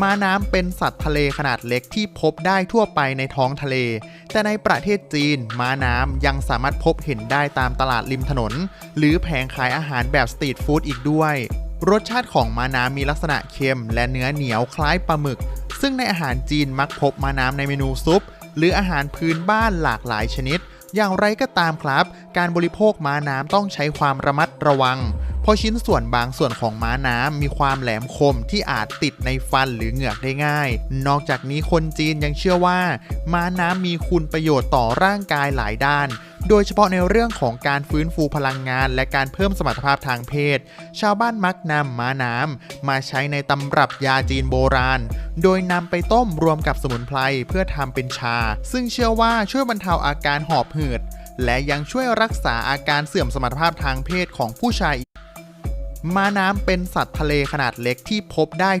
ม้าน้ำเป็นสัตว์ทะเลขนาดเล็กที่พบได้ทั่วไปในท้องทะเล แต่ในประเทศจีน ม้าน้ำยังสามารถพบเห็นได้ตามตลาดริมถนน หรือแผงขายอาหารแบบสตรีทฟู้ดอีกด้วย รสชาติของม้าน้ำมีลักษณะเค็ม และเนื้อเหนียวคล้ายปลาหมึก ซึ่งในอาหารจีนมักพบม้าน้ำในเมนูซุป หรืออาหารพื้นบ้านหลากหลายชนิด อย่างไรก็ตามครับ การบริโภคม้าน้ำต้องใช้ความระมัดระวัง เพราะชิ้นส่วนบางส่วนของม้าน้ำมีความแหลมคมที่อาจติดในฟันหรือเหงือกได้ง่าย นอกจากนี้คนจีนยังเชื่อว่า ม้าน้ำมีคุณประโยชน์ต่อร่างกายหลายด้านโดยเฉพาะในเรื่องของการฟื้นฟูพลังงานและการเพิ่มสมรรถภาพทางเพศ ชาวบ้านมักนำม้าน้ำมาใช้ในตำรับยาจีนโบราณ โดยนำไปต้มรวมกับสมุนไพรเพื่อทำเป็นชา ซึ่งเชื่อว่าช่วยบรรเทาอาการหอบหืด และยังช่วยรักษาอาการเสื่อมสมรรถภาพทางเพศของผู้ชาย ม้าน้ำเป็นสัตว์ทะเลขนาดเล็กที่พบได้